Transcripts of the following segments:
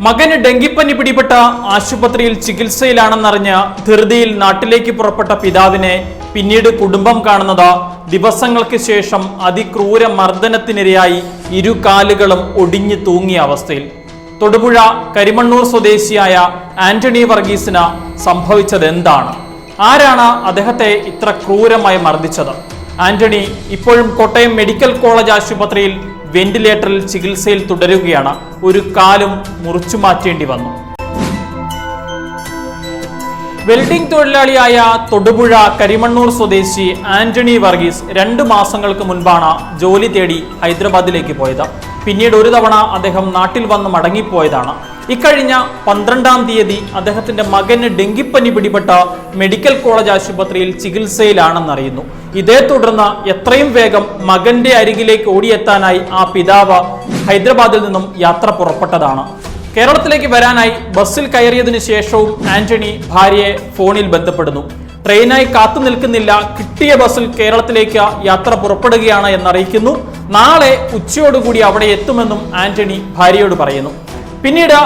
മകന് ഡെങ്കിപ്പനി പിടിപെട്ട ആശുപത്രിയിൽ ചികിത്സയിലാണെന്നറിഞ്ഞ് ധൃതിയിൽ നാട്ടിലേക്ക് പുറപ്പെട്ട പിതാവിനെ പിന്നീട് കുടുംബം കാണുന്നത് ദിവസങ്ങൾക്ക് ശേഷം അതിക്രൂര മർദ്ദനത്തിനിരയായി ഇരു കാലുകളും ഒടിഞ്ഞു തൂങ്ങിയ അവസ്ഥയിൽ. തൊടുപുഴ കരിമണ്ണൂർ സ്വദേശിയായ ആന്റണി വർഗീസിന് സംഭവിച്ചത് എന്താണ് ആരാണ് അദ്ദേഹത്തെ ഇത്ര ക്രൂരമായി മർദ്ദിച്ചത്? ആന്റണി ഇപ്പോഴും കോട്ടയം മെഡിക്കൽ കോളേജ് ആശുപത്രിയിൽ വെന്റിലേറ്ററിൽ ചികിത്സയിൽ തുടരുകയാണ്. ഒരു കാലും മുറിച്ചു മാറ്റേണ്ടി വന്നു. വെൽഡിംഗ് തൊഴിലാളിയായ തൊടുപുഴ കരിമണ്ണൂർ സ്വദേശി ആന്റണി വർഗീസ് രണ്ട് മാസങ്ങൾക്ക് മുൻപാണ് ജോലി തേടി ഹൈദരാബാദിലേക്ക് പോയത്. പിന്നീട് ഒരു തവണ അദ്ദേഹം നാട്ടിൽ വന്ന് മടങ്ങിപ്പോയതാണ്. ഇക്കഴിഞ്ഞ പന്ത്രണ്ടാം തീയതി അദ്ദേഹത്തിന്റെ മകന് ഡെങ്കിപ്പനി പിടിപെട്ട മെഡിക്കൽ കോളേജ് ആശുപത്രിയിൽ ചികിത്സയിലാണെന്നറിയുന്നു. ഇതേ തുടർന്ന് എത്രയും വേഗം മകന്റെ അരികിലേക്ക് ഓടിയെത്താനായി ആ പിതാവ് ഹൈദരാബാദിൽ നിന്നും യാത്ര പുറപ്പെട്ടതാണ്. കേരളത്തിലേക്ക് വരാനായി ബസ്സിൽ കയറിയതിനു ശേഷവും ആന്റണി ഭാര്യയെ ഫോണിൽ ബന്ധപ്പെടുന്നു. ട്രെയിനായി കാത്തു നിൽക്കുന്നില്ല കിട്ടിയ ബസ്സിൽ കേരളത്തിലേക്ക് യാത്ര പുറപ്പെടുകയാണ് എന്നറിയിക്കുന്നു. നാളെ ഉച്ചയോടുകൂടി അവിടെ എത്തുമെന്നും ആന്റണി ഭാര്യയോട് പറയുന്നു. പിന്നീട്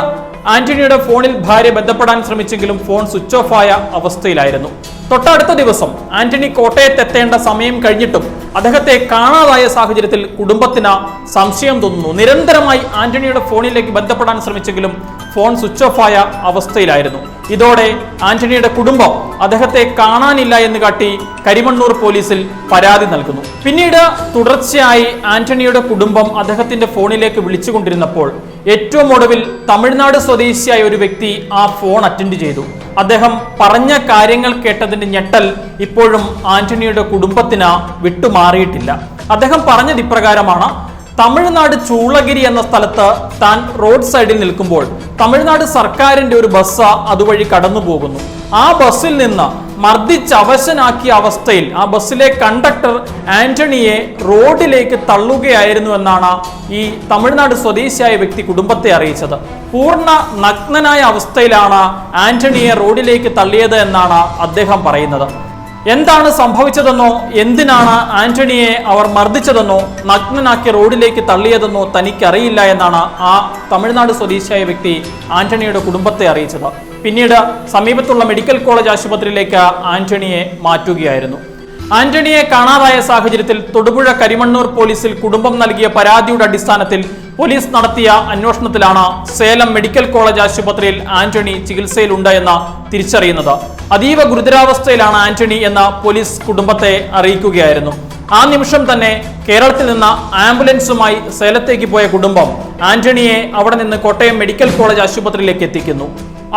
ആന്റണിയുടെ ഫോണിൽ ഭാര്യ ബന്ധപ്പെടാൻ ശ്രമിച്ചെങ്കിലും ഫോൺ സ്വിച്ച് ഓഫ് ആയ അവസ്ഥയിലായിരുന്നു. തൊട്ടടുത്ത ദിവസം ആന്റണി കോട്ടയത്ത് എത്തേണ്ട സമയം കഴിഞ്ഞിട്ടും അദ്ദേഹത്തെ കാണാതായ സാഹചര്യത്തിൽ കുടുംബത്തിന് സംശയം തോന്നുന്നു. നിരന്തരമായി ആന്റണിയുടെ ഫോണിലേക്ക് ബന്ധപ്പെടാൻ ശ്രമിച്ചെങ്കിലും ഫോൺ സ്വിച്ച് ഓഫ് ആയ അവസ്ഥയിലായിരുന്നു. ഇതോടെ ആന്റണിയുടെ കുടുംബം അദ്ദേഹത്തെ കാണാനില്ല എന്ന് കാട്ടി കരിമണ്ണൂർ പോലീസിൽ പരാതി നൽകുന്നു. പിന്നീട് തുടർച്ചയായി ആന്റണിയുടെ കുടുംബം അദ്ദേഹത്തിന്റെ ഫോണിലേക്ക് വിളിച്ചുകൊണ്ടിരുന്നപ്പോൾ ഏറ്റവും ഒടുവിൽ തമിഴ്നാട് സ്വദേശിയായ ഒരു വ്യക്തി ആ ഫോൺ അറ്റൻഡ് ചെയ്തു. അദ്ദേഹം പറഞ്ഞ കാര്യങ്ങൾ കേട്ടതിന്റെ ഞെട്ടൽ ഇപ്പോഴും ആന്റണിയുടെ കുടുംബത്തിന് വിട്ടുമാറിയിട്ടില്ല. അദ്ദേഹം പറഞ്ഞത് ഇപ്രകാരമാണ് തമിഴ്നാട് ചൂളഗിരി എന്ന സ്ഥലത്ത് താൻ റോഡ് സൈഡിൽ നിൽക്കുമ്പോൾ തമിഴ്നാട് സർക്കാരിന്റെ ഒരു ബസ് അതുവഴി കടന്നു പോകുന്നു ആ ബസ്സിൽ നിന്ന് മർദ്ദിച്ചവശനാക്കിയ അവസ്ഥയിൽ ആ ബസ്സിലെ കണ്ടക്ടർ ആന്റണിയെ റോഡിലേക്ക് തള്ളുകയായിരുന്നു എന്നാണ് ഈ തമിഴ്നാട് സ്വദേശിയായ വ്യക്തി കുടുംബത്തെ അറിയിച്ചത്. പൂർണ നഗ്നനായ അവസ്ഥയിലാണ് ആന്റണിയെ റോഡിലേക്ക് തള്ളിയത് എന്നാണ് അദ്ദേഹം പറയുന്നത്. എന്താണ് സംഭവിച്ചതെന്നോ എന്തിനാണ് ആന്റണിയെ അവർ മർദ്ദിച്ചതെന്നോ നഗ്നനാക്കി റോഡിലേക്ക് തള്ളിയതെന്നോ തനിക്കറിയില്ല എന്നാണ് ആ തമിഴ്നാട് സ്വദേശിയായ വ്യക്തി ആന്റണിയുടെ കുടുംബത്തെ അറിയിച്ചത്. പിന്നീട് സമീപത്തുള്ള മെഡിക്കൽ കോളേജ് ആശുപത്രിയിലേക്ക് ആന്റണിയെ മാറ്റുകയായിരുന്നു. ആന്റണിയെ കാണാതായ സാഹചര്യത്തിൽ തൊടുപുഴ കരിമണ്ണൂർ പോലീസിൽ കുടുംബം നൽകിയ പരാതിയുടെ അടിസ്ഥാനത്തിൽ പോലീസ് നടത്തിയ അന്വേഷണത്തിലാണ് സേലം മെഡിക്കൽ കോളേജ് ആശുപത്രിയിൽ ആന്റണി ചികിത്സയിലുണ്ടെന്ന് തിരിച്ചറിയുന്നത്. അതീവ ഗുരുതരാവസ്ഥയിലാണ് ആന്റണി എന്ന പോലീസ് കുടുംബത്തെ അറിയിക്കുകയായിരുന്നു. ആ നിമിഷം തന്നെ കേരളത്തിൽ നിന്ന് ആംബുലൻസുമായി സേലത്തേക്ക് പോയ കുടുംബം ആന്റണിയെ അവിടെ നിന്ന് കോട്ടയം മെഡിക്കൽ കോളേജ് ആശുപത്രിയിലേക്ക് എത്തിക്കുന്നു.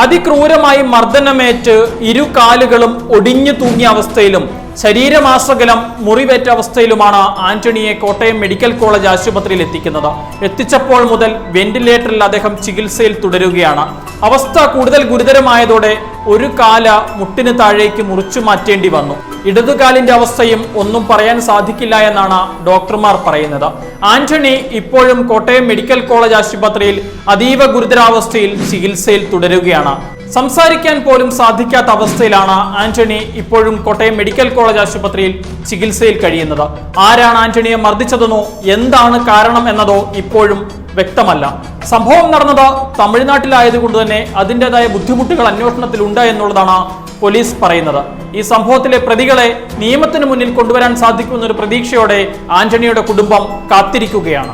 അതിക്രൂരമായി മർദ്ദനമേറ്റ് ഇരു കാലുകളും ഒടിഞ്ഞു തൂങ്ങിയ അവസ്ഥയിലും ശരീരമാസകലം മുറിവേറ്റ അവസ്ഥയിലുമാണ് ആന്റണിയെ കോട്ടയം മെഡിക്കൽ കോളേജ് ആശുപത്രിയിൽ എത്തിക്കുന്നത്. എത്തിച്ചപ്പോൾ മുതൽ വെന്റിലേറ്ററിൽ അദ്ദേഹം ചികിത്സയിൽ തുടരുകയാണ്. അവസ്ഥ കൂടുതൽ ഗുരുതരമായതോടെ ഒരു കാല മുട്ടിന് താഴേക്ക് മുറിച്ചു മാറ്റേണ്ടി വന്നു. ഇടതുകാലിന്റെ അവസ്ഥയും ഒന്നും പറയാൻ സാധിക്കില്ല എന്നാണ് ഡോക്ടർമാർ പറയുന്നത്. ആന്റണി ഇപ്പോഴും കോട്ടയം മെഡിക്കൽ കോളേജ് ആശുപത്രിയിൽ അതീവ ഗുരുതരാവസ്ഥയിൽ ചികിത്സയിൽ തുടരുകയാണ്. സംസാരിക്കാൻ പോലും സാധിക്കാത്ത അവസ്ഥയിലാണ് ആന്റണി ഇപ്പോഴും കോട്ടയം മെഡിക്കൽ കോളേജ് ആശുപത്രിയിൽ ചികിത്സയിൽ കഴിയുന്നത്. ആരാണ് ആന്റണിയെ മർദ്ദിച്ചതെന്നോ എന്താണ് കാരണം എന്നതോ ഇപ്പോഴും വ്യക്തമല്ല. സംഭവം നടന്നത് തമിഴ്നാട്ടിലായതുകൊണ്ട് തന്നെ അതിന്റെതായ ബുദ്ധിമുട്ടുകൾ അന്വേഷണത്തിലുണ്ട് എന്നുള്ളതാണ് പോലീസ് പറയുന്നത്. ഈ സംഭവത്തിലെ പ്രതികളെ നിയമത്തിന് മുന്നിൽ കൊണ്ടുവരാൻ സാധിക്കുമെന്നൊരു പ്രതീക്ഷയോടെ ആന്റണിയുടെ കുടുംബം കാത്തിരിക്കുകയാണ്.